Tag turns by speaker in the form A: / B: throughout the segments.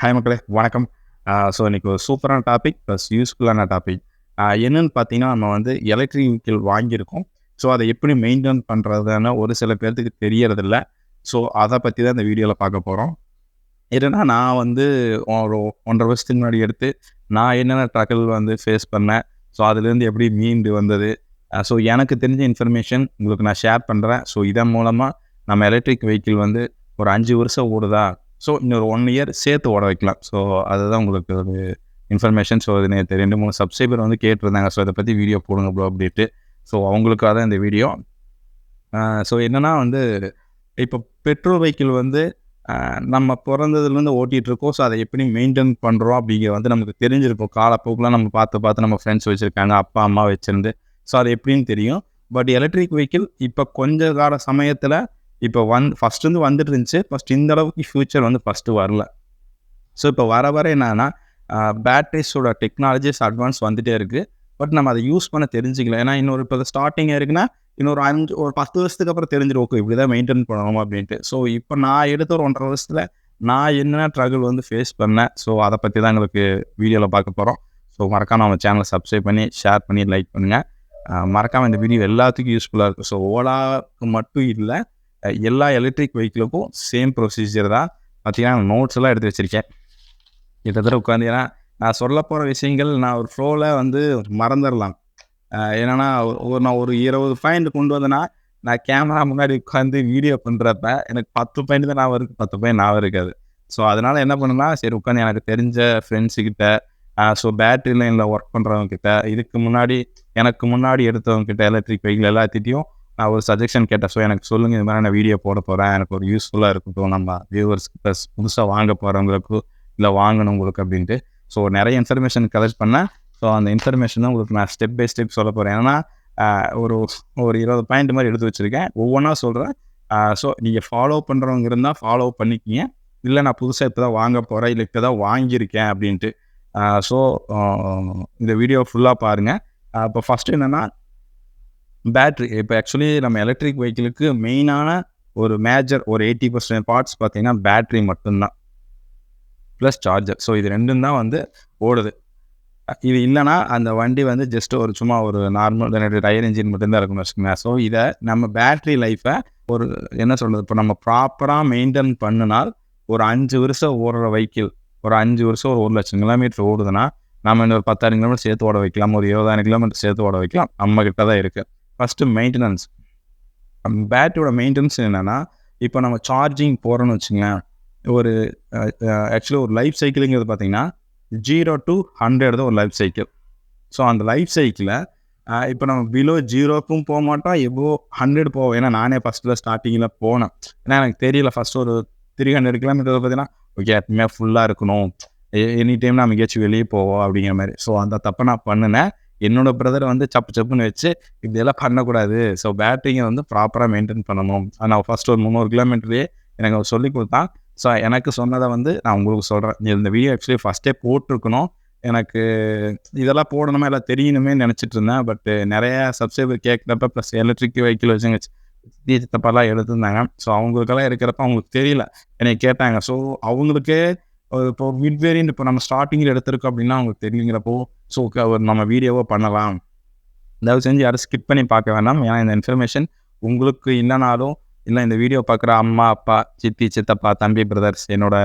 A: Hi மக்களே. வணக்கம். So இன்னைக்கு ஒரு சூப்பரான டாபிக் ப்ளஸ் யூஸ்ஃபுல்லான டாபிக் என்னன்னு பார்த்தீங்கன்னா நம்ம வந்து எலக்ட்ரிக் வெஹிக்கிள் வாங்கியிருக்கோம். ஸோ அதை எப்படி மெயின்டைன் பண்ணுறதுன்னு ஒரு சில பேர்த்துக்கு தெரியறதில்ல. ஸோ அதை பற்றி தான் இந்த வீடியோவில் பார்க்க போகிறோம் என்னென்னா நான் வந்து ஒரு ஒன்றரை வருஷத்துக்கு முன்னாடி எடுத்து நான் என்னென்ன ட்ரகிள் வந்து ஃபேஸ் பண்ணேன். ஸோ அதுலேருந்து எப்படி மீண்டு வந்தது? ஸோ எனக்கு தெரிஞ்ச இன்ஃபர்மேஷன் உங்களுக்கு நான் ஷேர் பண்ணுறேன் ஸோ இதன் மூலமாக நம்ம எலக்ட்ரிக் வெஹிக்கிள் வந்து ஒரு அஞ்சு வருஷம் ஓடுதா? ஸோ இன்னொரு ஒன் இயர் சேர்த்து ஓட வைக்கலாம். ஸோ அதுதான் உங்களுக்கு ஒரு இன்ஃபர்மேஷன் ஸோ இது நேற்று ரெண்டு மூணு சப்ஸ்கிரைபர் வந்து கேட்டிருந்தாங்க. ஸோ இதை பற்றி வீடியோ போடுங்க ப்ரோ அப்படின்ட்டு. ஸோ அவங்களுக்காக தான் இந்த வீடியோ ஸோ என்னென்னா வந்து இப்போ பெட்ரோல் வெஹிக்கிள் வந்து நம்ம பிறந்ததுலேருந்து ஓட்டிகிட்டு இருக்கோம் ஸோ அதை எப்படி மெயின்டைன் பண்ணுறோம் அப்படிங்கிற வந்து நமக்கு தெரிஞ்சிருக்கும். காலப்போக்கில் நம்ம பார்த்து பார்த்து நம்ம ஃப்ரெண்ட்ஸ் வச்சுருக்காங்க. அப்பா அம்மா வச்சுருந்து. ஸோ அது எப்படின்னு தெரியும். பட் எலக்ட்ரிக் வெஹிக்கிள் இப்போ கொஞ்ச கால சமயத்தில் இப்போ வந் ஃபஸ்ட்டு வந்து வந்துட்டு இருந்துச்சு ஃபஸ்ட் இந்த அளவுக்கு ஃப்யூச்சர் வந்து ஃபஸ்ட்டு வரல. ஸோ இப்போ வர வர என்னன்னா பேட்ரிஸோட டெக்னாலஜிஸ் அட்வான்ஸ் வந்துட்டே இருக்குது பட் நம்ம அதை யூஸ் பண்ண தெரிஞ்சுக்கலாம் ஏன்னா இன்னொரு இப்போ ஸ்டார்டிங் இருக்குன்னா இன்னொரு அஞ்சு ஒரு பத்து வருஷத்துக்கு அப்புறம் தெரிஞ்சிடும். ஓகே இப்படி தான் மெயின்டைன் பண்ணணும்? அப்படின்ட்டு. ஸோ இப்போ நான் எடுத்த ஒரு ஒன்றரை வருஷத்தில் நான் என்ன ட்ரகிள் வந்து ஃபேஸ் பண்ணேன். ஸோ அதை பற்றி தான் எங்களுக்கு வீடியோவில் பார்க்க போகிறோம் ஸோ மறக்காமல் நம்ம சேனலை சப்ஸ்கிரைப் பண்ணி ஷேர் பண்ணி லைக் பண்ணுங்கள் மறக்காமல் இந்த வீடியோ எல்லாத்துக்கும் யூஸ்ஃபுல்லாக இருக்கும். ஸோ ஓலாவுக்கு மட்டும் இல்லை எல்லா எலக்ட்ரிக் வெஹிக்கிளுக்கும் சேம் ப்ரொசீஜர் தான். பார்த்தீங்கன்னா நோட்ஸ் எல்லாம் எடுத்து வச்சுருக்கேன். கிட்டத்தட்ட உட்காந்து ஏன்னா நான் சொல்ல போகிற விஷயங்கள் நான் ஒரு ஃப்ளோவில் வந்து மறந்துடலாம் என்னென்னா என்னன்னா ஒரு நான் ஒரு இருபது பாயிண்ட் கொண்டு வந்தேன்னா நான் கேமரா முன்னாடி உட்காந்து வீடியோ பண்ணுறப்ப எனக்கு பத்து பாயிண்ட் தான் நான் இருக்குது பத்து பாயிண்ட் நான் இருக்காது. ஸோ அதனால் என்ன பண்ணுன்னா சரி உட்காந்து எனக்கு தெரிஞ்ச ஃப்ரெண்ட்ஸுக்கிட்ட ஸோ பேட்டரி லைனில் ஒர்க் பண்ணுறவங்க கிட்ட இதுக்கு முன்னாடி எனக்கு முன்னாடி எடுத்தவங்க கிட்ட எலக்ட்ரிக் வெஹிக்கிள் எல்லாத்திட்டையும் நான் ஒரு சஜஷன் கேட்டேன். ஸோ எனக்கு சொல்லுங்கள் இது மாதிரி நான் வீடியோ போட போகிறேன் எனக்கு ஒரு யூஸ்ஃபுல்லாக இருக்கட்டும். நம்ம வியூவர்ஸ்க்கு ப்ளஸ் புதுசாக வாங்க போகிறவங்களுக்கு இல்லை வாங்கணுங்களுக்கு அப்படின்ட்டு. ஸோ நிறைய இன்ஃபர்மேஷன் கலெக்ட் பண்ணேன். ஸோ அந்த இன்ஃபர்மேஷன் தான் உங்களுக்கு நான் ஸ்டெப் பை ஸ்டெப் சொல்ல போகிறேன் ஏன்னா ஒரு ஒரு இருபது பாயிண்ட் மாதிரி எடுத்து வச்சுருக்கேன். ஒவ்வொன்றா சொல்கிறேன் ஸோ நீங்கள் ஃபாலோ பண்ணுறவங்க இருந்தால் ஃபாலோ பண்ணிக்கிங்க. இல்லை நான் புதுசாக இப்போ தான் வாங்க போகிறேன் இல்லை இப்போ தான் வாங்கியிருக்கேன் அப்படின்ட்டு. ஸோ இந்த வீடியோ ஃபுல்லாக பாருங்கள் இப்போ ஃபஸ்ட்டு என்னென்னா பேட்ரி இப்போ ஆக்சுவலி நம்ம எலக்ட்ரிக் வெஹிக்கிளுக்கு மெயினான ஒரு மேஜர் ஒரு எயிட்டி பர்சன்ட் பார்ட்ஸ் பார்த்தீங்கன்னா பேட்ரி மட்டும்தான். ப்ளஸ் சார்ஜர் ஸோ இது ரெண்டும் தான் வந்து ஓடுது. இது இல்லைன்னா அந்த வண்டி வந்து ஜஸ்ட் ஒரு சும்மா ஒரு நார்மல் டயர் இன்ஜின் மட்டும்தான் இருக்கும்னு வச்சுக்கோங்க ஸோ இதை நம்ம பேட்ரி லைஃப்பை ஒரு என்ன சொல்கிறது இப்போ நம்ம ப்ராப்பராக மெயின்டைன் பண்ணினால் ஒரு அஞ்சு வருஷம் ஓடுற வெஹிக்கிள் ஒரு அஞ்சு வருஷம் ஒரு ஒரு லட்சம் கிலோமீட்டர் ஓடுதுன்னா நம்ம இன்னொரு பத்தாயிரம் கிலோமீட்டர் சேர்த்து ஓட வைக்கலாம். ஒரு இருபதாயிரம் கிலோமீட்டர் சேர்த்து ஓட வைக்கலாம். நம்ம கிட்ட தான் இருக்குது ஃபஸ்ட்டு மெயின்டெனன்ஸ் பேட்டரியோட மெயின்டெனன்ஸ் என்னென்னா இப்போ நம்ம சார்ஜிங் போகிறோன்னு வச்சுங்களேன் ஒரு ஆக்சுவலி ஒரு லைஃப் சைக்கிளுங்கிறது பார்த்தீங்கன்னா ஜீரோ டு ஹண்ட்ரட் தான் ஒரு லைஃப் சைக்கிள் ஸோ அந்த லைஃப் சைக்கிளை இப்போ நம்ம பிலோ ஜீரோக்கும் போக மாட்டோம் எவ்வளோ ஹண்ட்ரட் போவோம். ஏன்னா நானே ஃபஸ்ட்டில் ஸ்டார்டிங்கில் போனேன். ஏன்னா எனக்கு தெரியல ஃபஸ்ட்டு ஒரு த்ரீ ஹண்ட்ரட் கிலோமீட்டர் பார்த்தீங்கன்னா ஓகே எப்பவுமே ஃபுல்லாக இருக்கணும். எனி டைம் நம்ம எங்கேயாச்சும் வெளியே போவோம் அப்படிங்கிற மாதிரி. ஸோ அந்த தப்பை நான் பண்ணினேன். என்னோட பிரதர் வந்து சப்பு சப்புன்னு வச்சு இதெல்லாம் பண்ணக்கூடாது. ஸோ பேட்டரிங்கை வந்து ப்ராப்பராக மெயின்டைன் பண்ணணும். நான் ஃபஸ்ட் ஒரு முந்நூறு கிலோமீட்டரே எனக்கு அவர் சொல்லி கொடுத்தான். ஸோ எனக்கு சொன்னதை வந்து நான் உங்களுக்கு சொல்கிறேன் இந்த வீடியோ ஆக்சுவலி ஃபஸ்ட்டே போட்டிருக்கணும். எனக்கு இதெல்லாம் போடணுமா எல்லாம் தெரியணுமே நினச்சிட்டு இருந்தேன். பட் நிறையா சப்ஸ்கிரைபர் கேட்குறப்ப ப்ளஸ் எலக்ட்ரிக் வெஹிக்கிள் வச்சுங்க சித்தப்பெல்லாம் எடுத்திருந்தாங்க. ஸோ அவங்களுக்கெல்லாம் இருக்கிறப்ப அவங்களுக்கு தெரியல. என்னை கேட்டாங்க. ஸோ அவங்களுக்கே இப்போ மிட் வேரியன்ட் இப்போ நம்ம ஸ்டார்டிங்கில் எடுத்திருக்கோம் அப்படின்னா அவங்களுக்கு தெரியுங்கிறப்போ ஸோ நம்ம வீடியோவோ பண்ணலாம். தயவு செஞ்சு யாரும் ஸ்கிப் பண்ணி பார்க்க வேண்டாம். ஏன்னா இந்த இன்ஃபர்மேஷன் உங்களுக்கு இல்லைனாலும் இல்லை இந்த வீடியோ பார்க்குற அம்மா அப்பா சித்தி சித்தப்பா தம்பி பிரதர்ஸ் என்னோட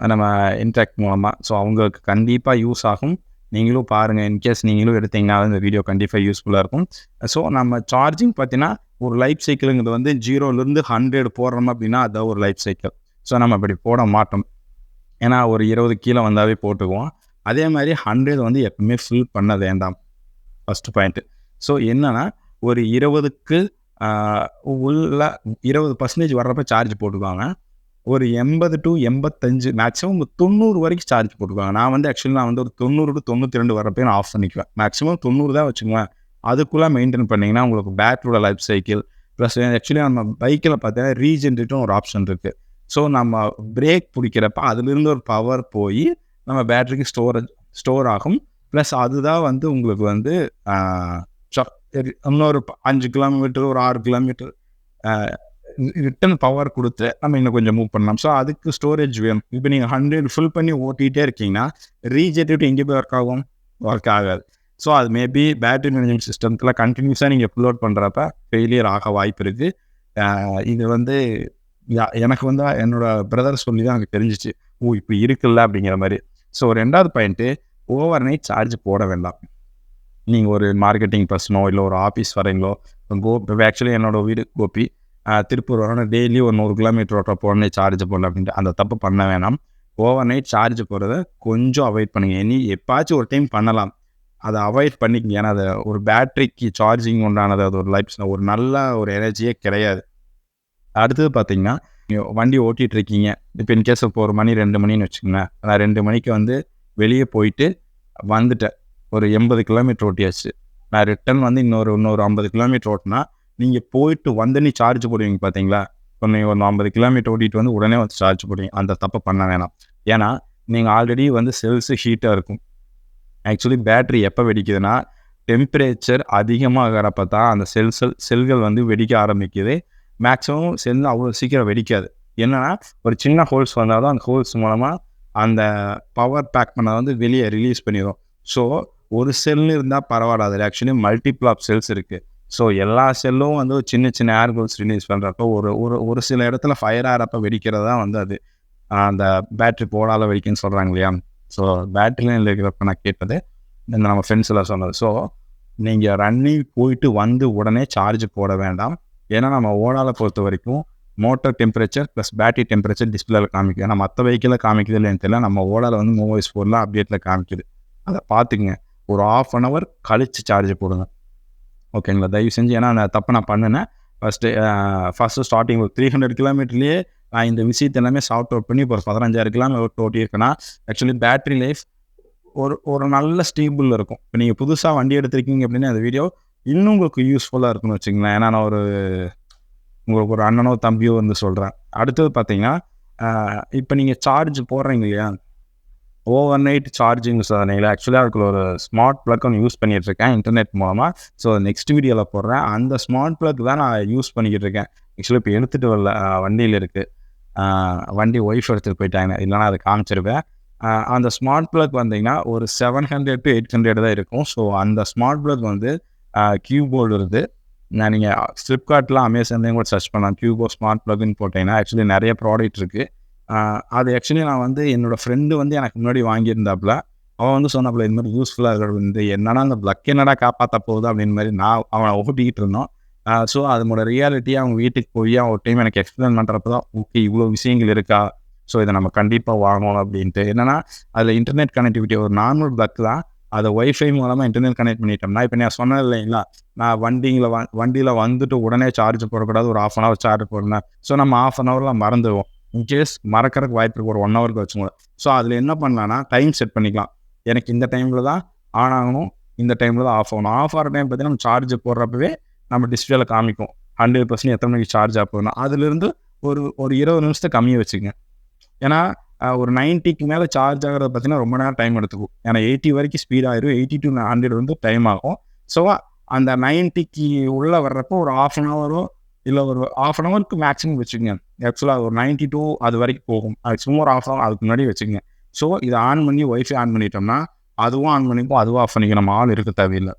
A: நம்ம இன்ட்ராக்ட் மூலமாக ஸோ அவங்களுக்கு கண்டிப்பாக யூஸ் ஆகும். நீங்களும் பாருங்கள் இன்கேஸ் நீங்களும் எடுத்தீங்கன்னா இந்த வீடியோ கண்டிப்பாக யூஸ்ஃபுல்லாக இருக்கும். ஸோ நம்ம சார்ஜிங் பார்த்தீங்கன்னா ஒரு லைஃப் சைக்கிளுங்கிறது வந்து ஜீரோலேருந்து ஹண்ட்ரட் போடுறோம் அப்படின்னா அதுதான் ஒரு லைஃப் சைக்கிள் ஸோ நம்ம இப்படி போட மாட்டோம். ஏன்னா ஒரு இருபது கீழே வந்தாவே போட்டுக்குவோம். அதே மாதிரி ஹண்ட்ரட் வந்து எப்பவுமே ஃபில் பண்ண வேண்டாம் ஃபஸ்ட்டு பாயிண்ட்டு ஸோ என்னென்னா ஒரு இருபதுக்கு உள்ள இருபது பர்சன்டேஜ் வர்றப்ப சார்ஜ் போட்டுக்குவாங்க. ஒரு எண்பது டு எண்பத்தஞ்சு மேக்ஸிமம் தொண்ணூறு வரைக்கும் சார்ஜ் போட்டுக்குவாங்க. நான் வந்து ஆக்சுவலி நான் வந்து ஒரு தொண்ணூறு டு தொண்ணூற்றி ரெண்டு வரப்போ நான் ஆஃப் பண்ணிக்குவேன். மேக்ஸிமம் தொண்ணூறு தான் வச்சுக்குவேன். அதுக்குள்ளே மெயின்டைன் பண்ணிங்கன்னா உங்களுக்கு பேட்டரியோட லைஃப் சைக்கிள் ப்ளஸ் ஆக்சுவலி நம்ம பைக்கில் பார்த்தீங்கன்னா ரீஜென்ரேட்டும் ஒரு ஆப்ஷன் இருக்குது ஸோ நம்ம பிரேக் பிடிக்கிறப்ப அதுலேருந்து ஒரு பவர் போய் நம்ம பேட்டரிக்கு ஸ்டோரேஜ் ஸ்டோர் ஆகும். ப்ளஸ் அதுதான் வந்து உங்களுக்கு வந்து இன்னொரு ப- அஞ்சு கிலோமீட்டர் ஒரு ஆறு கிலோமீட்டர் ரிட்டன் பவர் கொடுத்து நம்ம இன்னும் கொஞ்சம் மூவ் பண்ணலாம். ஸோ அதுக்கு ஸ்டோரேஜ் வேணும். இப்போ நீங்கள் ஹண்ட்ரட் ஃபில் பண்ணி ஓட்டிகிட்டே இருக்கீங்கன்னா ரீஜெட்டிவிட்டி எங்கே போய் ஒர்க் ஆகும்? ஒர்க் ஆகாது. ஸோ அது மேபி பேட்டரி மேனேஜ்மெண்ட் சிஸ்டத்தில் கண்டினியூஸாக நீங்கள் ஃபுல் அவுட் பண்ணுறப்ப ஃபெயிலியர் ஆக வாய்ப்பு இருக்குது இது வந்து எனக்கு வந்து என்னோட பிரதர் சொல்லி தான் எனக்கு தெரிஞ்சிச்சு. ஓ இப்போ இருக்குல்ல? அப்படிங்கிற மாதிரி. ஸோ ரெண்டாவது பாயிண்ட்டு ஓவர் நைட் சார்ஜ் போட வேண்டாம். நீங்கள் ஒரு மார்க்கெட்டிங் பர்சனோ இல்லை ஒரு ஆஃபீஸ் வரீங்களோ கோ ஆக்சுவலி என்னோட வீடு கோபி திருப்பூர் வரணும் டெய்லி ஒரு நூறு கிலோமீட்டர் ஓட்ட போடனே சார்ஜ் போடல அப்படின்ட்டு. அந்த தப்பு பண்ண வேணாம். ஓவர் நைட் சார்ஜ் போடுறத கொஞ்சம் அவாய்ட் பண்ணுங்கள் இனி எப்பாச்சும் ஒரு டைம் பண்ணலாம். அதை அவாய்ட் பண்ணிக்கங்க. ஏன்னா அது ஒரு பேட்டரிக்கு சார்ஜிங் உண்டானது அது ஒரு லைஃப் ஒரு நல்ல ஒரு எனர்ஜியே கிடையாது. அடுத்தது பார்த்தீங்கன்னா வண்டி ஓட்டிகிட்டு இருக்கீங்க இப்போ இன்கேஸ் இப்போ ஒரு மணி ரெண்டு மணின்னு வச்சுக்கோங்களேன். நான் ரெண்டு மணிக்கு வந்து வெளியே போயிட்டு வந்துட்டேன். ஒரு எண்பது கிலோமீட்டர் ஓட்டியாச்சு. நான் ரிட்டர்ன் வந்து இன்னொரு இன்னொரு ஐம்பது கிலோமீட்டர் ஓட்டினா நீங்கள் போயிட்டு வந்து நீ சார்ஜ் போடுவீங்க பார்த்தீங்களா? இப்போ நீங்கள் ஒரு ஐம்பது கிலோமீட்டர் ஓட்டிட்டு வந்து உடனே வந்து சார்ஜ் போடுவீங்க. அந்த தப்பை பண்ண வேணாம். ஏன்னா நீங்கள் ஆல்ரெடி வந்து செல்ஸு ஹீட்டாக இருக்கும். ஆக்சுவலி பேட்டரி எப்போ வெடிக்குதுன்னா டெம்பரேச்சர் அதிகமாகிறப்ப தான் அந்த செல்சல் செல்கள் வந்து வெடிக்க ஆரம்பிக்குது. மேக்ஸிமம் சேர்ந்து அவ்வளோ சீக்கிரம் வெடிக்காது. என்னன்னா ஒரு சின்ன ஹோல்ஸ் வந்தாலும் அந்த ஹோல்ஸ் மூலமாக அந்த பவர் பேக் பண்ண வந்து வெளியே ரிலீஸ் பண்ணிடும் ஸோ ஒரு செல் இருந்தால் பரவாயில்ல அதில் ஆக்சுவலி மல்டிபிள் ஆஃப் செல்ஸ் இருக்குது ஸோ எல்லா செல்லும் வந்து ஒரு சின்ன சின்ன ஏர் ஹோல்ஸ் ரிலீஸ் பண்ணுறப்போ ஒரு ஒரு ஒரு சில இடத்துல ஃபயர் ஆகிறப்ப வெடிக்கிறது தான் வந்து அது அந்த பேட்ரி போடாத வெடிக்குன்னு சொல்கிறாங்க இல்லையா? ஸோ பேட்டரியில் இருக்கிறப்ப நான் கேட்டது இந்த நம்ம ஃப்ரெண்ட்ஸ் எல்லாம் சொன்னது. ஸோ நீங்கள் ரன்னிங் போயிட்டு வந்து உடனே சார்ஜ் போட வேண்டாம். ஏன்னா நம்ம ஓடாவை பொறுத்த வரைக்கும் motor temperature plus battery temperature டிஸ்பிளேல காமிக்குது. ஏன்னா மற்ற வெஹிக்கிளில் காமிக்குது இல்லைன்னு தெரியல. நம்ம ஓடால வந்து மூவைஸ் ஃபோர்லாம் அப்டேட்டில் காமிக்குது. அதை பார்த்துக்குங்க. ஒரு ஆஃப் அன் ஹவர் கழித்து சார்ஜ் போடுங்க. ஓகேங்களா? தயவு செஞ்சு ஏன்னா அந்த தப்பை நான் பண்ணினேன். ஃபஸ்ட்டு ஃபஸ்ட்டு ஸ்டார்டிங் ஒரு த்ரீ ஹண்ட்ரட் கிலோமீட்டர்லேயே நான் இந்த விஷயத்தை எல்லாமே சாஃப்ட் அவுட் பண்ணி இப்போ ஒரு பதினஞ்சாயிரம் கிலோமீட்டர் ஓட்டியிருக்கேன்னா ஆக்சுவலி பேட்டரி லைஃப் ஒரு ஒரு நல்ல ஸ்டேபிள் இருக்கும். இப்போ நீங்கள் புதுசாக வண்டி எடுத்திருக்கீங்க அப்படின்னா அந்த வீடியோ இன்னும் உங்களுக்கு யூஸ்ஃபுல்லாக இருக்கும்னு வச்சுங்களேன் ஏன்னா நான் ஒரு உங்களுக்கு ஒரு அண்ணனோ தம்பியோ வந்து சொல்கிறேன் அடுத்தது பார்த்தீங்கன்னா இப்போ நீங்கள் சார்ஜ் போடுறீங்க இல்லையா? ஓவர் நைட் சார்ஜிங் சொன்னீங்களா ஆக்சுவலாக அதுக்குள்ள ஒரு ஸ்மார்ட் ப்ளக் ஒன்று யூஸ் பண்ணிகிட்டு இருக்கேன் இன்டர்நெட் மூலமாக ஸோ நெக்ஸ்ட் வீடியோவில் போடுறேன். அந்த ஸ்மார்ட் ப்ளக் தான் நான் யூஸ் பண்ணிக்கிட்டு இருக்கேன். ஆக்சுவலாக இப்போ எடுத்துகிட்டு வரல. வண்டியில் இருக்குது வண்டி ஒய்ஃப் எடுத்துகிட்டு போயிட்டாங்க. இல்லைனா அதை காமிச்சிருப்பேன் அந்த ஸ்மார்ட் ப்ளக் வந்தீங்கன்னா ஒரு seven hundred to eight hundred தான் இருக்கும். ஸோ அந்த ஸ்மார்ட் ப்ளக் வந்து கியூபோர்டு இருக்குது நான் நீங்கள் ஃப்ளிப்கார்ட்டில் அமேசான்லேயும் கூட சர்ச் பண்ணலாம். கியூபோ ஸ்மார்ட் ப்ளக்னு போட்டிங்கன்னா ஆக்சுவலி நிறைய ப்ராடக்ட் இருக்குது அது ஆக்சுவலி நான் வந்து என்னோடய ஃப்ரெண்டு வந்து எனக்கு முன்னாடி வாங்கியிருந்தாப்புல. அவன் வந்து சொன்னாப்புல இந்த மாதிரி யூஸ்ஃபுல்லாக இருக்கிறது வந்து என்னன்னா அந்த ப்ளக் என்னடா காப்பாற்ற போகுது? அப்படின்னு மாதிரி நான் அவனை ஓட்டிக்கிட்டு இருந்தோம். ஸோ அதனோட ரியாலிட்டியை அவங்க வீட்டுக்கு போய் அவன் ஒரு டைம் எனக்கு எக்ஸ்பிளைன் பண்ணுறப்ப தான் ஓகே இவ்வளோ விஷயங்கள் இருக்கா? ஸோ இதை நம்ம கண்டிப்பாக வாங்கணும் அப்படின்ட்டு. என்னென்னா அதில் இன்டர்நெட் கனெக்டிவிட்டி ஒரு நார்மல் ப்ளக் தான். அதை ஒய்ஃபை மூலமாக இன்டர்நெட் கனெக்ட் பண்ணிட்டோம்னா இப்போ நான் சொன்னேன் இல்லைங்களா? நான் வண்டியில் வ வண்டியில் வந்துட்டு உடனே சார்ஜ் போடக்கூடாது ஒரு ஆஃப் அன் ஹவர் சார்ஜ் போடணும். ஸோ நம்ம ஆஃப் அன் ஹவரில் மறந்துடுவோம் இன்கேஸ் மறக்கிறதுக்கு வாய்ப்பு இருக்குது ஒரு ஒன் ஹவருக்கு வச்சுக்கோங்க. ஸோ அதில் என்ன பண்ணலாம்னா டைம் செட் பண்ணிக்கலாம். எனக்கு இந்த டைமில் தான் ஆன் ஆகணும் இந்த டைமில் தான் ஆஃப் ஆகணும். ஆஃப் ஆகிற டைம் பார்த்தீங்கன்னா நம்ம சார்ஜ் போடுறப்பவே நம்ம டிஸ்பிளேல காமிக்கும். ஹண்ட்ரட் பர்சன்ட் எத்தனை மணிக்கு சார்ஜ் ஆகணும் அதுலேருந்து ஒரு ஒரு இருபது நிமிஷத்தை கம்மியாக வச்சுக்கோங்க. ஏன்னா ஒரு நைன்ட்டிக்கு மேலே சார்ஜ் ஆகிறது பார்த்தீங்கன்னா ரொம்ப நேரம் டைம் எடுத்துக்கும். ஏன்னா எயிட்டி வரைக்கும் ஸ்பீட் ஆயிரும். எயிட்டி டு ஹண்ட்ரட் வந்து டைம் ஆகும். ஸோ அந்த நைன்ட்டிக்கு உள்ளே வர்றப்போ ஒரு ஆஃப் அன் ஹவரோ இல்லை ஒரு ஆஃப் அன் ஹவருக்கு மேக்ஸிமம் வச்சுக்கோங்க. ஆக்சுவலாக ஒரு நைன்ட்டி டூ அது வரைக்கும் போகும். அது சும்மா ஒரு ஆஃப் ஹவர் அதுக்கு முன்னாடி வச்சுக்கோங்க. ஸோ இதை ஆன் பண்ணி ஒய்ஃபை ஆன் பண்ணிட்டோம்னா அதுவும் ஆன் பண்ணிப்போம் அதுவும் ஆஃப் பண்ணிக்க நம்ம ஆள் இருக்க தேவையில்லை.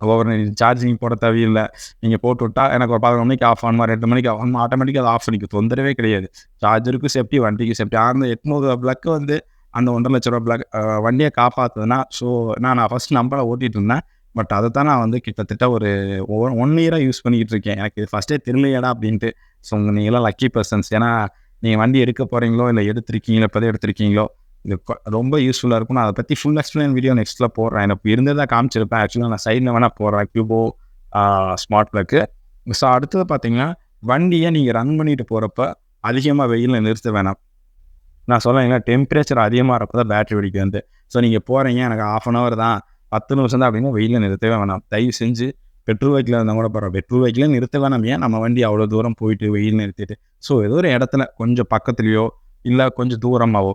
A: ஒவ்வொரு சார்ஜிங் போட தேவையில்லை. நீங்கள் போட்டு விட்டால் எனக்கு ஒரு பதினொரு மணிக்கு ஆஃப் ஆகுமா ரெண்டு மணிக்கு ஆஃப் ஆகுமா ஆட்டோமேட்டிக்காக அது ஆஃப் பண்ணிக்க தொந்தரவே கிடையாது. சார்ஜருக்கும் சேஃப்டி வண்டிக்கு சேஃப்டி அந்த எட்நூறு பிளக்கு வந்து அந்த ஒன்றரை லட்ச ரூபா பிளக் வண்டியை காப்பாற்றுதுன்னா ஸோ நான் நான் ஃபஸ்ட் நம்பரை ஓட்டிகிட்டு இருந்தேன். பட் அதை தான் நான் வந்து கிட்டத்தட்ட ஒரு ஒன் இயராக யூஸ் பண்ணிக்கிட்டு இருக்கேன். எனக்கு இது ஃபஸ்ட்டே தெரியலையடா அப்படின்ட்டு. ஸோ நீங்களாம் லக்கி பர்சன்ஸ் ஏன்னா நீங்கள் வண்டி எடுக்க போகிறீங்களோ இல்லை எடுத்திருக்கீங்களோ இப்போதான் எடுத்திருக்கீங்களோ இது ரொம்ப யூஸ்ஃபுல்லாக இருக்கும். நான் அதை பற்றி ஃபுல் எக்ஸ்பிளைன் வீடியோ நெக்ஸ்ட்டில் போடுறேன். எனக்கு இருந்ததாக காமிச்சிருப்பேன். ஆக்சுவலாக நான் சைடில் வேணால் போடுறேன். கியூபோ ஸ்மார்ட் ப்ளக்கு ஸோ அடுத்தது பார்த்தீங்கன்னா வண்டியை நீங்கள் ரன் பண்ணிட்டு போகிறப்ப அதிகமாக வெயிலில் நிறுத்த வேணாம். நான் சொல்லேன் டெம்பரேச்சர் அதிகமாக இருப்ப தான் பேட்டரி வெடிக்க வந்து. ஸோ நீங்கள் போகிறீங்க எனக்கு ஆஃப் அன் ஹவர் தான். பத்து நிமிஷம் தான் அப்படின்னா வெயிலில் நிறுத்தவே வேணாம். தயவு செஞ்சு பெட்ரோல் பைக்கில் இருந்தால் கூட பரவாயில்ல. பெட்ரோல் பைக்கில் நிறுத்த வேணாம். ஏன்? நம்ம வண்டி அவ்வளோ தூரம் போயிட்டு வெயில் நிறுத்திட்டு. ஸோ ஏதோ ஒரு இடத்துல கொஞ்சம் பக்கத்துலேயோ இல்லை கொஞ்சம் தூரமாகவோ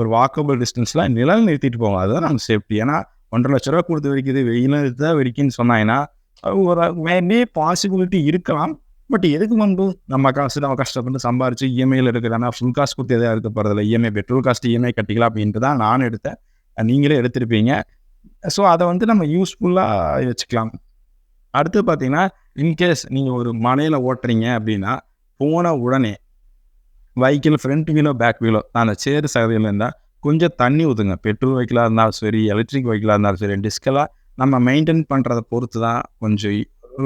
A: ஒரு வாக்கபிள் டிஸ்டன்ஸில் நிழல் நிறுத்திட்டு போவோம் அதுதான் நாங்கள் சேஃப்டி ஏன்னா ஒன்றரை லட்ச ரூபா கொடுத்து வெடிக்குது வெயில் நிறுத்தா வெடிக்குன்னு சொன்னாங்கன்னா ஒரு மேபி பாசிபிலிட்டி இருக்கலாம். பட் எதுக்கு வந்து நம்ம காசு நம்ம கஷ்டப்பட்டு சம்பாரிச்சு இஎம்ஐயில் இருக்குதுன்னா ஃபுல் காசு கொடுத்து எதாவது இருக்க போகிறதில்ல இஎம்ஐ பெட்ரோல் காஸ்ட் இஎம்ஐ கட்டிக்கலாம் அப்படின்ட்டு தான் நான் எடுத்தேன் நீங்களே எடுத்திருப்பீங்க. ஸோ அதை வந்து நம்ம யூஸ்ஃபுல்லாக வச்சுக்கலாம். அடுத்து பார்த்தீங்கன்னா இன்கேஸ் நீங்கள் ஒரு மனையில் ஓட்டுறீங்க அப்படின்னா போன உடனே வெஹிக்கிள் ஃப்ரண்ட் வீலோ பேக் வீலோ அந்த சேரு சகதியில் இருந்தால் கொஞ்சம் தண்ணி ஊற்றுங்க பெட்ரோல் வைக்கலாக இருந்தாலும் சரி எலக்ட்ரிக் வைக்கலாக இருந்தாலும் சரி டிஸ்கெல்லாம் நம்ம மெயின்டைன் பண்ணுறதை பொறுத்து தான் கொஞ்சம்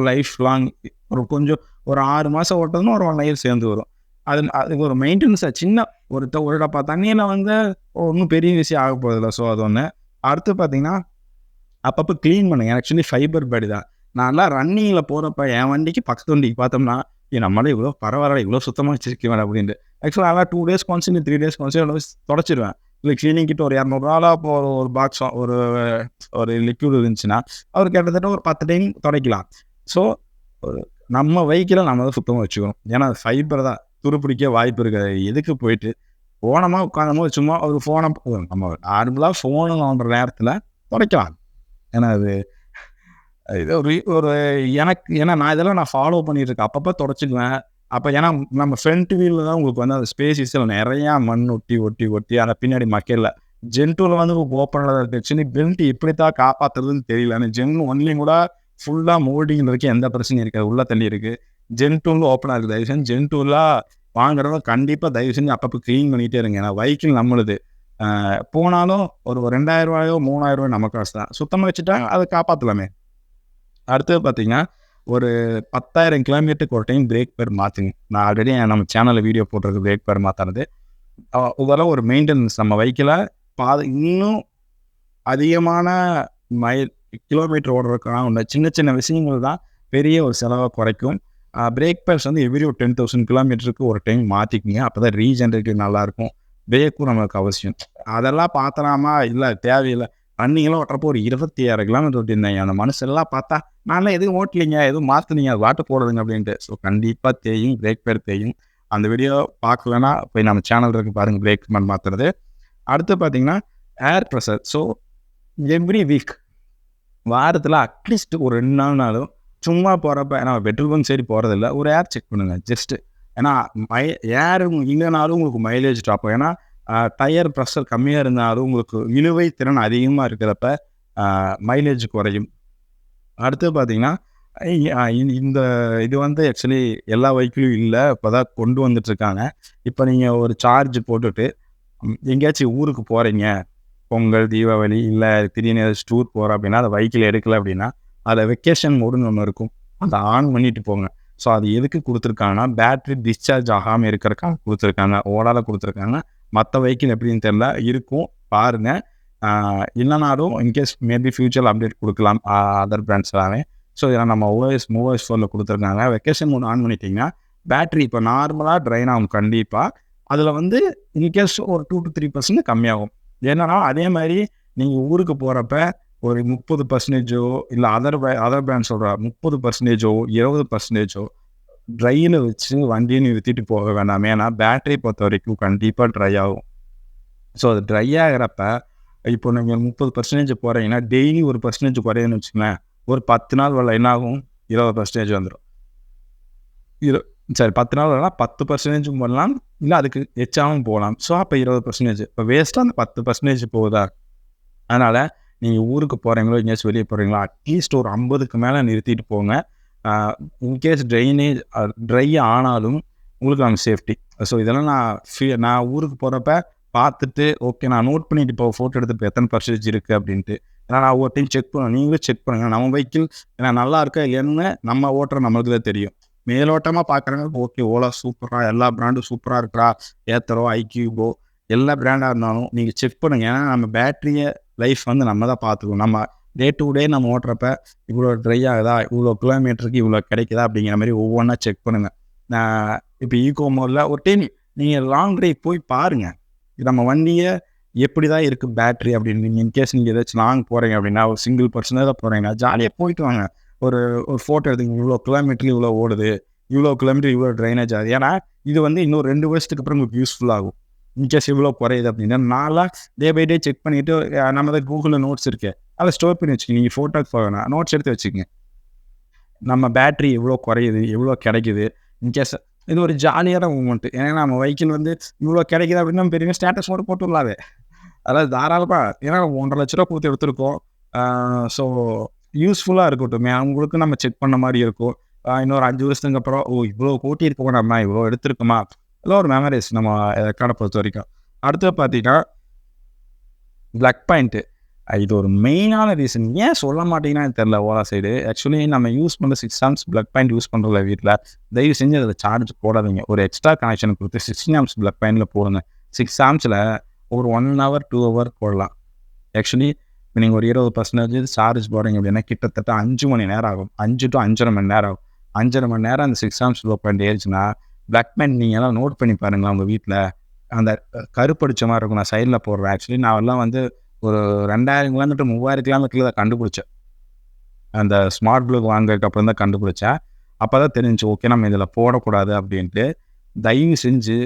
A: லைஃப் லாங் ஒரு கொஞ்சம் ஒரு ஆறு மாதம் ஓட்டதுன்னு ஒரு ஒன் இயர் சேர்ந்து வரும். அது அதுக்கு ஒரு மெயின்டெனன்ஸாக சின்ன ஒரு ஒரு டப்பா தண்ணியில் வந்து ஒன்றும் பெரிய விஷயம் ஆக போகிறதில்ல ஸோ அது ஒன்று அடுத்து பார்த்தீங்கன்னா அப்பப்போ க்ளீன் பண்ணுங்க. ஆக்சுவலி ஃபைபர் படி தான். நான்லாம் ரன்னிங்கில் போகிறப்ப என் வண்டிக்கு பக்கத்து வண்டிக்கு பார்த்தோம்னா ஏ இவ்வளோ பரவாயில்ல இவ்வளோ சுத்தமாக வச்சிருக்கேன் அப்படின்ட்டு. ஆக்சுவலாக அதெல்லாம் டூ டேஸ் கான்சன் த்ரீ டேஸ் கான்சன் தொடச்சிடுவேன் இல்லை க்ளீனிங் கிட்ட ஒரு இரநூறுவாலா இப்போ ஒரு ஒரு பாக்ஸ் ஒரு ஒரு லிக்யூட் இருந்துச்சுன்னா அவர் கிட்டத்தட்ட ஒரு பத்து டைம் துடைக்கலாம். ஸோ நம்ம வெஹிக்கிளை நம்ம தான் சுத்தமாக வச்சுக்கணும். ஏன்னா ஃபைபர் தான். துருப்பிடிக்க வாய்ப்பு இருக்காது. எதுக்கு போயிட்டு போனோமா உட்காந்தமோ சும்மா ஒரு ஃபோனை நம்ம நார்மலாக ஃபோனு வாங்குற நேரத்தில் துடைக்கலாம். ஏன்னா அது இது ஒரு ஒரு எனக்கு ஏன்னா நான் இதெல்லாம் நான் ஃபாலோ பண்ணிட்டு இருக்கேன் அப்பப்போ தொடச்சிக்குவேன். அப்போ ஏன்னா நம்ம ஃப்ரண்ட் வீலில் தான் உங்களுக்கு வந்து அந்த ஸ்பேசிஸில் நிறையா மண் ஒட்டி ஒட்டி ஒட்டி அதை பின்னாடி மக்கல ஜென்டூவில் வந்து ஓப்பனில் இருந்துச்சு பெல்ட் எப்படி தான் காப்பாற்றுறதுன்னு தெரியல. ஆனால் ஜென் ஒன்லையும் கூட ஃபுல்லாக மோல்டிங் இருக்கு எந்த பிரச்சனையும் இருக்காது. உள்ள தள்ளி இருக்கு. ஜென் டூலில் ஓப்பனாக இருக்குது தயவு செஞ்சு ஜென் டூலாக வாங்குறவங்க கண்டிப்பாக தயவு செஞ்சு அப்பப்போ க்ளீன் பண்ணிகிட்டே இருங்க. ஏன்னா வெஹிக்கிள் நம்மளுது. போனாலும் ஒரு ரெண்டாயிரம் ரூபாயோ மூணாயிரம் ரூபாயோ நம்ம காசு தான். சுத்தமாக வச்சுட்டா அதை காப்பாற்றலாமே அடுத்தது பார்த்தீங்கன்னா ஒரு பத்தாயிரம் கிலோமீட்டருக்கு ஒரு டைம் பிரேக் பேர் மாற்றுங்க நான் ஆல்ரெடி நம்ம சேனலில் வீடியோ போட்டிருக்கு பிரேக் பேர் மாற்றுறது இதெல்லாம் ஒரு மெயின்டெனன்ஸ் நம்ம வைக்கல பாதை இன்னும் அதிகமான மைல் கிலோமீட்டர் ஓடுறதுக்கான ஒன்று சின்ன சின்ன விஷயங்கள் தான் பெரிய ஒரு செலவை குறைக்கும். பிரேக் பேர்ஸ் வந்து எவ்ரி ஒரு டென் தௌசண்ட் கிலோமீட்டருக்கு ஒரு டைம் மாற்றிக்கிங்க அப்போ தான் ரீஜென்ரேட்டிவ் நல்லாயிருக்கும் பிரேக்கும் நம்மளுக்கு அவசியம். அதெல்லாம் பார்த்தலாமா இல்லை தேவையில்லை. ரன்னிங்கெல்லாம் ஓட்டுறப்போ ஒரு இருபத்தி ஆறு கிலோமீட்டர் ஓட்டியிருந்தேன். அந்த மனுஷெல்லாம் பார்த்தா நான்லாம் எதுவும் ஓட்டலிங்க எதுவும் மாற்றுனீங்க அது வாட்டு போடுறதுங்க அப்படின்ட்டு. ஸோ கண்டிப்பாக தேயும் பிரேக் பேர் தேயும் அந்த வீடியோ பார்க்கலன்னா போய் நம்ம சேனல் இருக்கு பாருங்கள் பிரேக் பண்ண மாற்றுறது அடுத்து பார்த்தீங்கன்னா air pressure so every week வாரத்தில் அட்லீஸ்ட் ஒரு ரெண்டு நாள் நாளும் சும்மா போகிறப்ப ஏன்னா பெட்ரோல் பங்க் சரி போகிறதில்ல ஒரு ஏர் செக் பண்ணுங்கள் ஜஸ்ட்டு ஏன்னா மை ஏர் இல்லைனாலும் உங்களுக்கு மைலேஜ் ட்ராப் ஏன்னா டயர் ப்ரெஷர் கம்மியாக இருந்தாலும் உங்களுக்கு இழுவை திறன் அதிகமாக இருக்கிறப்ப மைலேஜ் குறையும். அடுத்து பார்த்தீங்கன்னா இந்த- இது வந்து ஆக்சுவலி எல்லா வெஹிக்கிளும் இல்லை இப்போ தான் கொண்டு வந்துட்ருக்காங்க இப்போ நீங்கள் ஒரு சார்ஜ் போட்டுட்டு எங்கேயாச்சும் ஊருக்கு போகிறீங்க பொங்கல் தீபாவளி இல்லை திடீர்னு ஏதாச்சும் டூர் போகிறோம் அப்படின்னா அதை வெஹிக்கிள் எடுக்கல அப்படின்னா அதில் வெக்கேஷன் மோடுன்னு ஒன்று இருக்கும். அதை ஆன் பண்ணிட்டு போங்க. ஸோ அது எதுக்கு கொடுத்துருக்காங்கன்னா பேட்ரி டிஸ்சார்ஜ் ஆகாமல் இருக்கிறக்காக கொடுத்துருக்காங்க ஓடால கொடுத்துருக்காங்க. மற்ற வெஹிக்கிள் எப்படின்னு தெரில இருக்கும். பாருங்க. இல்லைனாலும் in case maybe future update கொடுக்கலாம். அதர் பிராண்ட்ஸ் எல்லாமே. ஸோ இதெல்லாம் நம்ம ஓஎஸ் மூவர்ஸ் ஃபோனில் கொடுத்துருக்காங்க வெக்கேஷன் மோட் ஆன் பண்ணிட்டீங்கன்னா பேட்டரி இப்போ நார்மலாக ட்ரைன் ஆகும் கண்டிப்பாக அதில் வந்து இன்கேஸ் ஒரு டூ டு த்ரீ பர்சன்ட் கம்மியாகும். என்னன்னா அதே மாதிரி நீங்கள் ஊருக்கு போகிறப்ப ஒரு முப்பது பர்சன்டேஜோ இல்லை அதர் அதர் பிராண்ட் சொல்கிற முப்பது பர்சன்டேஜோ இருபது பர்சன்டேஜோ ட்ரையில் வச்சு வண்டியை நிறுத்திட்டு போக வேண்டாம் ஏன்னா பேட்டரி பொறுத்த வரைக்கும் கண்டிப்பாக ட்ரை ஆகும். ஸோ அது ட்ரை ஆகிறப்ப இப்போ நீங்கள் முப்பது பர்சன்டேஜ் போகிறீங்கன்னா டெய்லி ஒரு பர்சன்டேஜ் குறையுதுன்னு வச்சுங்களேன் ஒரு பத்து நாள் வரல என்ன ஆகும்? இருபது பர்சன்டேஜ் வந்துடும் இரு சரி பத்து நாள் வரலாம் பத்து பர்சன்டேஜும் பண்ணலாம் இல்லை அதுக்கு எச்சாவும் போகலாம். ஸோ அப்போ இருபது பர்சன்டேஜ் இப்போ வேஸ்ட்டாக அந்த பத்து பர்சன்டேஜ் போகுதா? அதனால் நீங்கள் ஊருக்கு போகிறீங்களோ எங்கேயாச்சும் வெளியே போகிறீங்களோ அட்லீஸ்ட் ஒரு ஐம்பதுக்கு மேலே நிறுத்திட்டு போங்க. இன்கேஸ் ட்ரைனேஜ் ட்ரை ஆனாலும் உங்களுக்கு அங்கே சேஃப்டி ஸோ இதெல்லாம் நான் ஃபீ நான் ஊருக்கு போகிறப்ப பார்த்துட்டு ஓகே நான் நோட் பண்ணிட்டு இப்போ ஃபோட்டோ எடுத்து இப்போ எத்தனை பர்சன்டேஜ் இருக்குது அப்படின்ட்டு. ஏன்னா நான் ஒவ்வொரு டைம் செக் பண்ணுவேன் நீங்களும் செக் பண்ணுங்கள் நம்ம வெஹிக்கிள் ஏன்னா நல்லா இருக்கா இல்லையான்னு நம்ம ஓட்டுற நம்மளுக்கு தான் தெரியும். மேலோட்டமாக பார்க்குறாங்க ஓகே ஓலா சூப்பராக எல்லா பிராண்டும் சூப்பராக இருக்கிறா ஏத்தரோ ஐக்யூபோ எல்லா பிராண்டாக இருந்தாலும் நீங்கள் செக் பண்ணுங்கள் ஏன்னா நம்ம பேட்டரியை லைஃப் வந்து நம்ம தான் பார்த்துக்கணும். நம்ம டே டு டே நம்ம ஓட்டுறப்ப இவ்வளோ ட்ரை ஆகுதா? இவ்வளோ கிலோமீட்டருக்கு இவ்வளோ கிடைக்குதா? அப்படிங்கிற மாதிரி ஒவ்வொன்றா செக் பண்ணுங்கள் நான் இப்போ ஈகோ மோடில் ஒரு டைம் நீங்கள் லாங் ட்ரைவ் போய் பாருங்கள் நம்ம வண்டியை எப்படி தான் இருக்குது பேட்ரி அப்படின்னு. நீங்கள் இன்கேஸ் நீங்கள் ஏதாச்சும் லாங் போகிறீங்க அப்படின்னா ஒரு சிங்கிள் பர்சனாக தான் போகிறீங்கன்னா ஜாலியாக போயிட்டு வாங்க. ஒரு ஒரு ஃபோட்டோ எடுத்துங்க இவ்வளோ கிலோமீட்டர் இவ்வளோ ஓடுது. இவ்வளோ கிலோமீட்டர் இவ்வளோ ட்ரைனேஜ் ஆகுது. ஏன்னா இது வந்து இன்னும் ரெண்டு வருஷத்துக்கு அப்புறம் உங்களுக்கு யூஸ்ஃபுல் ஆகும். இன்கேஸ் இவ்வளோ குறையுது அப்படின்னா நாளாக டே பை டே செக் பண்ணிவிட்டு நம்ம தான் கூகுளில் நோட்ஸ் இருக்கு. அதை ஸ்டோர் பண்ணி வச்சுக்கோங்க. நீங்கள் ஃபோட்டோக்கு வேணாம் நோட்ஸ் எடுத்து வச்சுக்கோங்க. நம்ம பேட்ரி எவ்வளோ குறையுது எவ்வளோ கிடைக்குது? இன்கேஸ் இது ஒரு ஜாலியான மூமெண்ட்டு ஏன்னா நம்ம வெஹிக்கிள் வந்து இவ்வளோ கிடைக்குது அப்படின்னு நம்ம பெரிய ஸ்டேட்டஸ் மட்டும் போட்டுடலாது அதாவது தாராளமாக ஏன்னா ஒன்றரை லட்ச ரூபா கொடுத்து எடுத்திருக்கோம். ஸோ யூஸ்ஃபுல்லாக இருக்கட்டும். அவங்களுக்கு நம்ம செக் பண்ண மாதிரி இருக்கும். இன்னொரு அஞ்சு வருஷத்துக்கு அப்புறம் ஓ இவ்வளோ கூட்டி இருக்கோம் நம்ம? இவ்வளோ எடுத்துருக்குமா? இதெல்லாம் ஒரு மெமரிஸ் நம்ம கடை பொறுத்த வரைக்கும். அடுத்து பார்த்தீங்கன்னா பிளாக் பாயிண்ட்டு இது ஒரு மெயினான ரீசன். ஏன் சொல்ல மாட்டீங்கன்னா தெரில ஓலா சைடு ஆக்சுவலி நம்ம யூஸ் பண்ணுற six amps plug point use பண்ணுறதுல வீட்டில் தயவு செஞ்சு அதில் சார்ஜ் போடாதீங்க. ஒரு எக்ஸ்ட்ரா கனெக்ஷன் கொடுத்து சிக்ஸ்டீன் ஆம்ஸ் பிளக் பாயிண்டில் போடுங்க. சிக்ஸ் ஆம்ஸில் ஒரு ஒன் ஹவர் டூ ஹவர் போடலாம். ஆக்சுவலி இப்போ நீங்கள் ஒரு இருபது பர்சன்டேஜ் சார்ஜ் போடுறீங்க அப்படின்னா கிட்டத்தட்ட அஞ்சு மணி நேரம் ஆகும். அஞ்சு டு அஞ்சரை மணி நேரம் ஆகும். அஞ்சரை மணி நேரம் அந்த சிக்ஸ் ஆம்ஸ் பிளக் பாயிண்ட் ஏறிச்சுன்னா பிளக் பாயிண்ட் நீங்கள் எல்லாம் நோட் பண்ணி பாருங்களா உங்கள் வீட்டில் அந்த கருப்படிச்ச மாதிரி இருக்கும். நான் சைடில் போடுறேன். ஆக்சுவலி நான் எல்லாம் வந்து ஒரு ரெண்டாயிரம் கிலோமீட்டர் மூவாயிரம் கிலோமீட்டரில் தான் கண்டுபிடிச்சேன் அந்த ஸ்மார்ட் ப்ளூக் வாங்குறதுக்கு அப்புறம் தான் கண்டுபிடிச்சேன் அப்போ தான் தெரிஞ்சு ஓகே நம்ம இதில் போடக்கூடாது அப்படின்ட்டு தயவு செஞ்சு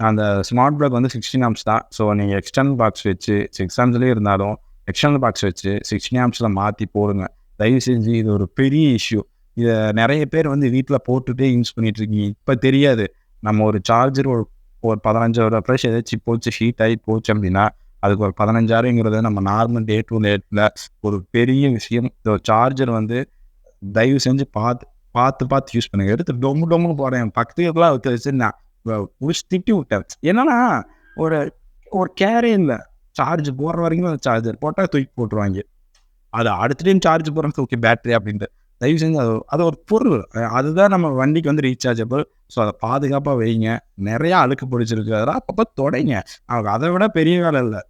A: அந்த ஸ்மார்ட் ப்ளக் வந்து சிக்ஸ்டீன் ஆம்ஸ் தான். ஸோ நீங்கள் எக்ஸ்டர்னல் பாக்ஸ் வச்சு சிக்ஸ் ஆம்ஸ்லேயே இருந்தாலும் எக்ஸ்டர்னல் பாக்ஸ் வச்சு சிக்ஸ்டீன் ஆம்ஸில் மாற்றி போடுங்க. தயவு செஞ்சு இது ஒரு பெரிய இஷ்யூ இதை நிறைய பேர் வந்து வீட்டில் போட்டுகிட்டே யூஸ் பண்ணிகிட்டு இருக்கீங்க. இப்போ தெரியாது. நம்ம ஒரு சார்ஜர் ஒரு ஒரு பதினஞ்சாயிரம் ப்ரைஸ் ஏதாச்சும் போச்சு ஹீட் ஆகி போச்சு அப்படின்னா அதுக்கு ஒரு பதினஞ்சாயிரங்கிறது நம்ம நார்மல் டே டு டேட்டில் ஒரு பெரிய விஷயம். இந்த சார்ஜர் வந்து தயவு செஞ்சு பார்த்து பார்த்து பார்த்து யூஸ் பண்ணுங்க. எடுத்து டொம்மு டொம்புன்னு போகிறேன் பக்கத்துக்குலாம் வைக்க வச்சு நான் புடிச்சு திட்டி விட்டேன். என்னன்னா ஒரு ஒரு கேரே இல்லை. சார்ஜ் போடுற வரைக்கும் அந்த சார்ஜர் போட்டால் தூக்கி போட்டுருவாங்க. அது அடுத்த டைம் சார்ஜ் போடுறது ஓகே பேட்டரி அப்படின்ட்டு. தயவு செஞ்சு அது அது ஒரு பொருள். அதுதான் நம்ம வண்டிக்கு வந்து ரீசார்ஜபிள் ஸோ அதை பாதுகாப்பாக வைங்க. நிறையா அழுக்கு பிடிச்சிருக்கு. அதெல்லாம் அப்பப்போ தொடைங்க. அவங்க அதை விட பெரிய வேலை இல்லை.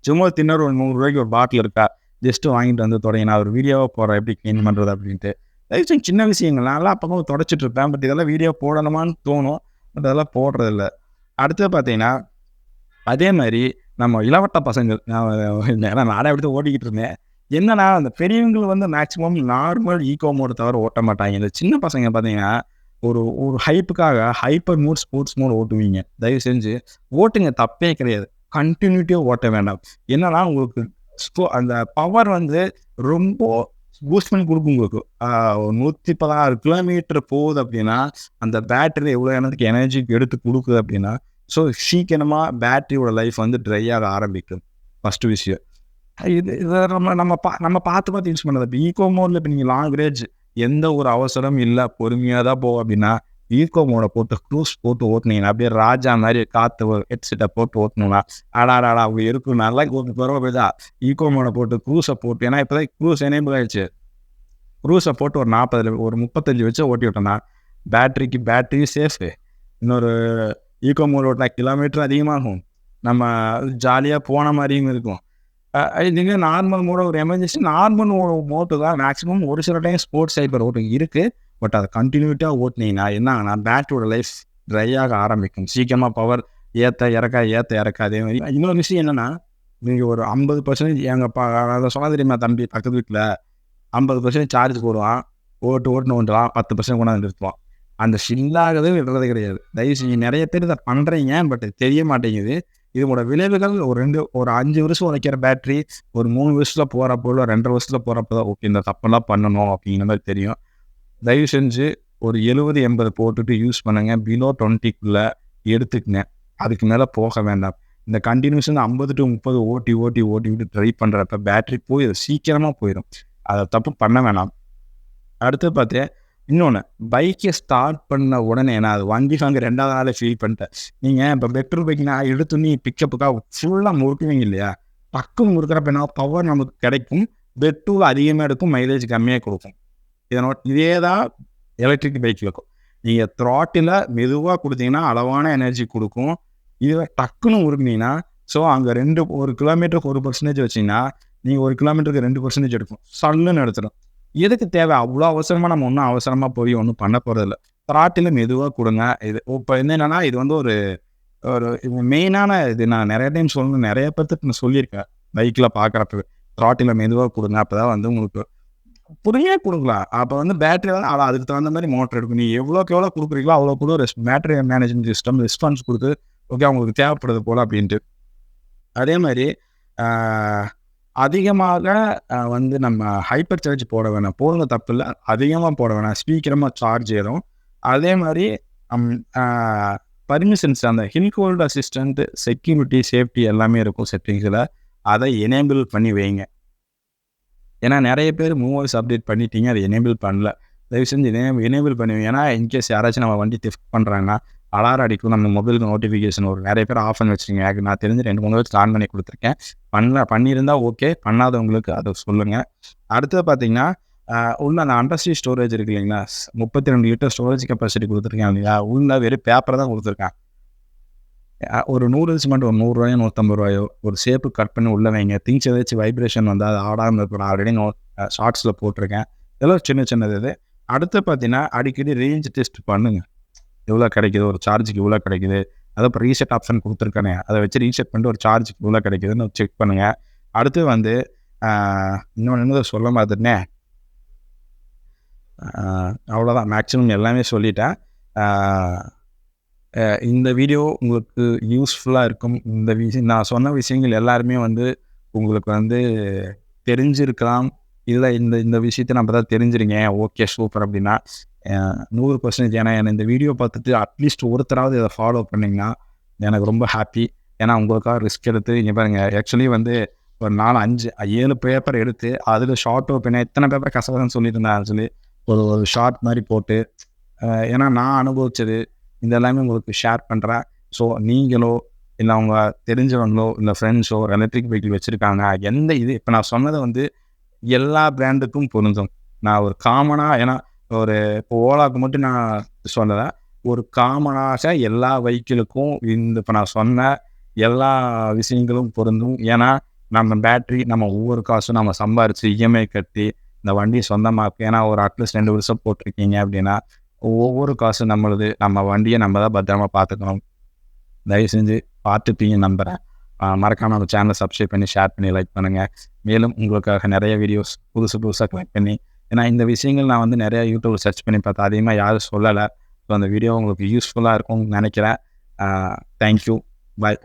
A: சும்மா தின்னர் ஒரு நூறுரூவாய்க்கு ஒரு பாட்டில் இருக்கா? ஜஸ்ட்டு வாங்கிட்டு வந்து தொடங்கி நான் ஒரு வீடியோவாக போடுறேன். எப்படி க்ளீன் பண்ணுறது அப்படின்ட்டு. தயவு செஞ்சு சின்ன விஷயங்கள். நான்லாம் அப்போ தொடச்சிட்டு இருப்பேன். பட் இதெல்லாம் வீடியோ போடணுமான்னு தோணும். பட் அதெல்லாம் போடுறதில்ல அடுத்து பார்த்தீங்கன்னா அதே மாதிரி நம்ம இளவட்ட பசங்கள் நான் ஏன்னா நானே எடுத்து ஓட்டிக்கிட்டு இருந்தேன். என்னன்னா அந்த பெரியவங்க வந்து மேக்ஸிமம் நார்மல் ஈகோ மோடு தவிர ஓட்ட மாட்டாங்க. இந்த சின்ன பசங்க பார்த்தீங்கன்னா ஒரு ஒரு ஹைப்புக்காக ஹைப்பர் மோட் ஸ்போர்ட்ஸ் மோட் ஓட்டுவீங்க. தயவு செஞ்சு ஓட்டுங்க. தப்பே கிடையாது. கண்டினியூட்டியாக ஓட்ட வேண்டாம். என்னன்னா உங்களுக்கு ஸ்கோ அந்த பவர் வந்து ரொம்ப பூஸ்ட் பண்ணி கொடுக்கும் உங்களுக்கு. ஒரு நூற்றி பதினாறு கிலோமீட்டர் போகுது அப்படின்னா அந்த பேட்டரி எவ்வளோ எனக்கு எனர்ஜி எடுத்து கொடுக்குது அப்படின்னா ஸோ சீக்கிரமாக பேட்டரியோட லைஃப் வந்து ட்ரை ஆக ஆரம்பிக்கும். ஃபஸ்ட்டு விஷயம். இது இதை நம்ம நம்ம பா நம்ம பார்த்து பார்த்து யூஸ் பண்ணது இப்போ ஈகோ மோடில் இப்போ நீங்கள் லாங் ரேஞ்ச் எந்த ஒரு அவசரம் இல்லை பொறுமையாக தான் போகும் அப்படின்னா ஈகோ மோடை போட்டு க்ரூஸ் போட்டு ஓட்டுனீங்கன்னா அப்படியே ராஜா மாதிரி காற்று ஹெட்செட்டை போட்டு ஓட்டணும்னா ஆடாடாடா அப்படி இருக்கும் நல்லா ஒரு பரவாயில்ல ஈகோ மோடை போட்டு க்ரூஸை போட்டு ஏன்னா இப்போ தான் க்ரூஸ் எனேபிள் ஆயிடுச்சு க்ரூஸை போட்டு ஒரு நாற்பது ஒரு முப்பத்தஞ்சு வச்சு ஓட்டி விட்டோம்னா பேட்டரிக்கு பேட்டரி சேஃபு இன்னொரு ஈகோ மோட் ஓட்டினா கிலோமீட்டர் அதிகமாகும் நம்ம ஜாலியாக போன மாதிரியும் இருக்கும். இதுங்க நார்மல் மோட ஒரு எமர்ஜென்சி நார்மல் மோட்டு தான் மேக்ஸிமம் ஒரு சில டைம் ஸ்போர்ட்ஸ் சைபர் ஓட்டு இருக்குது பட் அதை கண்டினியூட்டாக ஓட்டினீங்கன்னா என்ன ஆகுனா பேட்டரியோட லைஃப் ட்ரை ஆக ஆரம்பிக்கும். சீக்கிரமாக பவர் ஏற்ற இறக்கா ஏற்ற இறக்கா அதே மாதிரி இன்னொரு விஷயம் என்னென்னா நீங்கள் ஒரு ஐம்பது பர்சன்டேஜ் எங்கள் பா அதை சொன்னா தெரியுமா தம்பி? பக்கத்து வீட்டில் ஐம்பது பர்சன்ட் சார்ஜ் போடுவான். ஓட்டு ஓட்டுன்னு வந்துடுவான் பத்து பர்சன்ட் கொண்டாந்து நிறுத்துவான். அந்த ஷில்லாகவே விடுறது கிடையாது. தயவு செஞ்சு நிறைய பேர் இதை பண்ணுறீங்க பட் தெரிய மாட்டேங்குது. இதோட விளைவுகள் ஒரு ரெண்டு ஒரு அஞ்சு வருஷம் உழைக்கிற பேட்டரி ஒரு மூணு வருஷத்தில் போகிறப்போ இல்லை ரெண்டரை வருஷத்தில் போகிறப்போ தான் ஓகே இந்த தப்பெல்லாம் பண்ணணும் அப்படிங்கிற மாதிரி தெரியும். தயவு செஞ்சு ஒரு எழுபது எண்பது போட்டுட்டு யூஸ் பண்ணுங்க. பிலோ டுவெண்ட்டிக்குள்ளே எடுத்துக்கங்க. அதுக்கு மேலே போக வேண்டாம். இந்த கண்டினியூஷன் ஐம்பது டு முப்பது ஓட்டி ஓட்டி ஓட்டி விட்டு ட்ரை பண்ணுறப்ப பேட்டரி போய் சீக்கிரமாக போயிடும் அதை தப்பு பண்ண வேணாம். அடுத்து பார்த்து இன்னொன்று பைக்கை ஸ்டார்ட் பண்ண உடனே நான் அது வண்டி வாங்க ரெண்டாவது நாளே ஃபீல் பண்ணிட்டேன். நீங்கள் இப்போ பெட்ரோல் பைக் நான் எடுத்து நீ பிக்கப்புக்காக ஃபுல்லாக முறுக்குவீங்க இல்லையா? டக்குன்னு முறுக்கிறப்ப என்ன? பவர் நமக்கு கிடைக்கும். பெட்ரோல் அதிகமாக எடுக்கும் மைலேஜ் கம்மியாக கொடுக்கும். இதனோட இதே தான் எலக்ட்ரிக் பைக்கில் நீங்கள் த்ராட்டில் மெதுவாக கொடுத்தீங்கன்னா அளவான எனர்ஜி கொடுக்கும். இதுவே டக்குன்னு உருக்குனீங்கன்னா ஸோ அங்கே ரெண்டு ஒரு கிலோமீட்டருக்கு ஒரு பர்சன்டேஜ் வச்சிங்கன்னா நீங்கள் ஒரு கிலோமீட்டருக்கு ரெண்டு பர்சன்டேஜ் எடுக்கும். சல்லுன்னு எடுத்துடும் எதுக்கு தேவை? அவ்வளோ அவசரமாக நம்ம ஒன்றும் அவசரமாக போய் ஒன்றும் பண்ண போகிறதில்ல த்ராட்டில் மெதுவாக கொடுங்க. இது இப்போ என்னென்னா இது வந்து ஒரு ஒரு மெயினான இது. நான் நிறைய டைம் சொல்லணும் நிறைய பேர்த்துக்கு நான் சொல்லியிருக்கேன். பைக்கில் பார்க்குறப்ப த்ராட்டில் மெதுவாக கொடுங்க. அப்போ தான் வந்து உங்களுக்கு புரியே கொடுக்கலாம் அப்போ வந்து பேட்டரி வந்து அவ்வளோ அதுக்கு தகுந்த மாதிரி மோட்டர் எடுக்கும். நீ எவ்வளோக்கு எவ்வளோ கொடுக்குறீங்களோ அவ்வளோ கூட ரெஸ் பேட்டரி மேனேஜ்மெண்ட் சிஸ்டம் ரெஸ்பான்ஸ் கொடுத்து ஓகே அவங்களுக்கு தேவைப்படுது போல் அப்படின்ட்டு. அதே மாதிரி அதிகமாக வந்து நம்ம ஹைப்பர் சார்ஜ் போட வேணாம். போடுங்க தப்பு இல்லை. அதிகமாக போட வேணாம். சீக்கிரமாக சார்ஜ் ஏறும். அதே மாதிரி பர்மிஷன்ஸ் அந்த hill hold assistant security safety எல்லாமே இருக்கும் செட்டிங்ஸில் அதை எனேபிள் பண்ணி வைங்க. ஏன்னா நிறைய பேர் மூவர்ஸ் அப்டேட் பண்ணிட்டீங்க அதை எனேபிள் பண்ணல. தயவு செஞ்சு எனேபிள் எனேபிள் பண்ணுவேன் ஏன்னா இன்கேஸ் யாராச்சும் நம்ம வண்டி திஃப்ட் பண்ணுறாங்கன்னா அலாரம் அடிக்கும். நம்ம மொபைலுக்கு நோட்டிஃபிகேஷன் வரும். நிறைய பேர் ஆஃப் பண்ணி வச்சுருங்க எனக்கு நான் தெரிஞ்சு ரெண்டு மூணு பேர் ஆன் பண்ணி கொடுத்துருக்கேன். பண்ணல பண்ணியிருந்தா ஓகே பண்ணாதவங்களுக்கு அதை சொல்லுங்கள் அடுத்தது பார்த்தீங்கன்னா உள்ள அந்த அண்டர்ஸ்டி ஸ்டோரேஜ் இருக்கு இல்லைங்களா? முப்பத்தி ரெண்டு லிட்டர் ஸ்டோரேஜ் கெப்பாசிட்டி கொடுத்துருக்கேன் இல்லையா? உள்ள வெறும் பேப்பரை தான் கொடுத்துருக்கேன். ஒரு நூறு மட்டும் ஒரு நூறுரூவாயோ நூற்றம்பது ரூபாயோ ஒரு ஷேப்பு கட் பண்ணி உள்ள வைங்க. திங்ஸ் ஏதாச்சும் வைப்ரேஷன் வந்து அது ஆடாமல் இருக்கும் நான் ஆல்ரெடி ஷார்ட்ஸில் போட்டிருக்கேன். இதெல்லாம் சின்ன சின்னது இது. அடுத்து பார்த்தீங்கன்னா அடிக்கடி ரேஞ்ச் டெஸ்ட் பண்ணுங்க. எவ்வளோ கிடைக்குது? ஒரு சார்ஜுக்கு இவ்வளோ கிடைக்குது? அதை இப்போ ரீசெட் ஆப்ஷன் கொடுத்துருக்கானே. அதை வச்சு ரீசெட் பண்ணிட்டு ஒரு சார்ஜுக்கு இவ்வளோ கிடைக்குதுன்னு செக் பண்ணுங்கள் அடுத்து வந்து இன்னொன்று சொல்ல மாதிரினே அவ்வளோதான். மேக்ஸிமம் எல்லாமே சொல்லிட்டேன். இந்த வீடியோ உங்களுக்கு யூஸ்ஃபுல்லாக இருக்கும். இந்த விஷயம் நான் சொன்ன விஷயங்கள் எல்லாருமே வந்து உங்களுக்கு வந்து தெரிஞ்சிருக்கலாம். இல்லை இந்த இந்த விஷயத்தை நம்ம தான் தெரிஞ்சிருங்க. ஓகே சூப்பர் அப்படின்னா நூறு பர்சன்டேஜ் ஏன்னா என்னை இந்த வீடியோ பார்த்துட்டு அட்லீஸ்ட் ஒருத்தராவது இதை ஃபாலோ பண்ணிங்கன்னா எனக்கு ரொம்ப ஹாப்பி ஏன்னா உங்களுக்காக ரிஸ்க் எடுத்து இங்கே பாருங்கள் ஆக்சுவலி வந்து ஒரு நாலு அஞ்சு ஏழு பேப்பர் எடுத்து அதில் ஷார்ட் ஓப்பன் எத்தனை பேப்பர் கசகசன்னு சொல்லிட்டு ஆக்சுவலி ஒரு ஒரு ஷார்ட் மாதிரி போட்டு ஏன்னா நான் அனுபவித்தது இந்த எல்லாமே உங்களுக்கு ஷேர் பண்ணுறேன் ஸோ நீங்களோ இல்லை அவங்க தெரிஞ்சவங்களோ இல்லை ஃப்ரெண்ட்ஸோ எலக்ட்ரிக் வெஹிக்கிள் வச்சுருக்காங்க எந்த இது இப்போ நான் சொன்னதை வந்து எல்லா பிராண்டுக்கும் பொருந்தும். நான் ஒரு காமனாக ஏன்னா ஒரு இப்போ ஓலாக்கு மட்டும் நான் சொல்லலை ஒரு காமனாக எல்லா வெஹிக்கிளுக்கும் இந்த இப்போ நான் சொன்ன எல்லா விஷயங்களும் பொருந்தும். ஏன்னா நம்ம பேட்ரி நம்ம ஒவ்வொரு காசும் நம்ம சம்பாரித்து இஎம்ஐ கட்டி இந்த வண்டி சொந்தமாக்கு ஏன்னா ஒரு அட்லீஸ்ட் ரெண்டு வருஷம் போட்டிருக்கீங்க அப்படின்னா ஒவ்வொரு காசும் நம்மளுது நம்ம வண்டியை நம்ம தான் பத்திரமா பார்த்துக்கணும். தயவு செஞ்சு பார்த்துப்பீங்க நம்புகிறேன் மறக்காமல் நம்ம சேனலை சப்ஸ்கிரைப் பண்ணி ஷேர் பண்ணி லைக் பண்ணுங்கள் மேலும் உங்களுக்காக நிறைய வீடியோஸ் புதுசு புதுசாக கலெக்ட் பண்ணி ஏன்னா இந்த விஷயங்கள் நான் வந்து நிறைய யூடியூப் சர்ச் பண்ணி பார்த்தேன். அதிகமாக யாரும் சொல்லலை. ஸோ அந்த வீடியோ உங்களுக்கு யூஸ்ஃபுல்லாக இருக்கும்னு நினைக்கிறேன். Thank you bye